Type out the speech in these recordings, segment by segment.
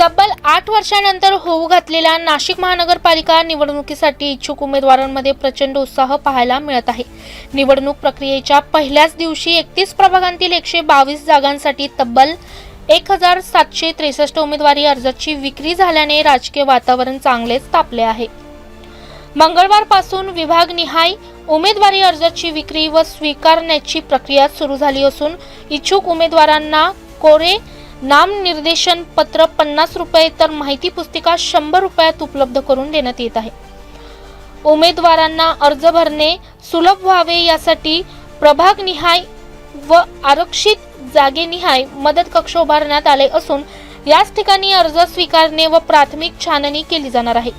तब्बल आठ वर्षानंतर होऊ घातलेल्या नाशिक महानगरपालिका निवडणुकीसाठी इच्छुक उमेदवारांमध्ये प्रचंड उत्साह पाहायला मिळत आहे. निवडणूक प्रक्रियेच्या पहिल्याच दिवशी एकतीस प्रभागांतील एकशे बावीस जागांसाठी तब्बल एक हजार सातशे त्रेसष्ट उमेदवारी अर्जाची विक्री झाल्याने राजकीय वातावरण चांगलेच तापले आहे. मंगळवारपासून विभागनिहाय उमेदवारी अर्जाची विक्री व स्वीकारण्याची प्रक्रिया सुरू झाली असून इच्छुक उमेदवारांना कोरे नामनिर्देशन पत्र पन्नास रुपये तर माहिती पुस्तिका शंभर रुपयात उपलब्ध करून देण्यात येत आहे. उमेदवारांना अर्ज भरणे सुलभ व्हावे यासाठी प्रभागनिहाय व आरक्षित जागेनिहाय मदत कक्ष उभारण्यात आले असून याच ठिकाणी अर्ज स्वीकारणे व प्राथमिक छाननी केली जाणार आहे.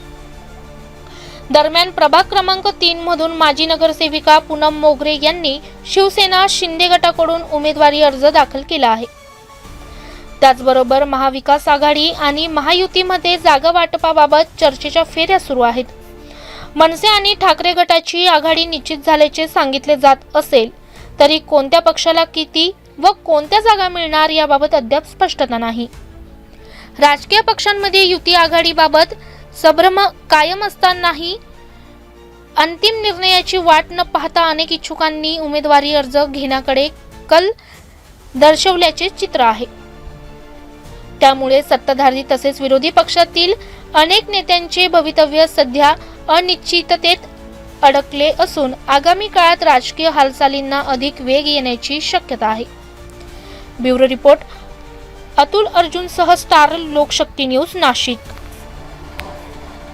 दरम्यान प्रभाग क्रमांक तीन मधून माजी नगरसेविका पूनम मोगरे यांनी शिवसेना शिंदे गटाकडून उमेदवारी अर्ज दाखल केला आहे. त्याचबरोबर महाविकास आघाडी आणि महायुतीमध्ये जागा वाटपाबाबत चर्चेच्या फेऱ्या सुरू आहेत. मनसे आणि ठाकरे गटाची आघाडी निश्चित झाल्याचे सांगितले जात असेल तरी कोणत्या पक्षाला किती व कोणत्या जागा मिळणार याबाबत अद्याप स्पष्टता नाही. राजकीय पक्षांमध्ये युती आघाडीबाबत संभ्रम कायम असतानाही अंतिम निर्णयाची वाट न पाहता अनेक इच्छुकांनी उमेदवारी अर्ज घेण्याकडे कल दर्शवल्याचे चित्र आहे. त्यामुळे सत्ताधारी तसेच विरोधी पक्षातील अनेक नेत्यांचे भवितव्य सध्या अनिश्चिततेत अडकले असून आगामी काळात राजकीय हालचालींना अधिक वेग येण्याची शक्यता आहे. ब्युरो रिपोर्ट अतुल अर्जुनसह स्टार लोकशक्ती न्यूज नाशिक.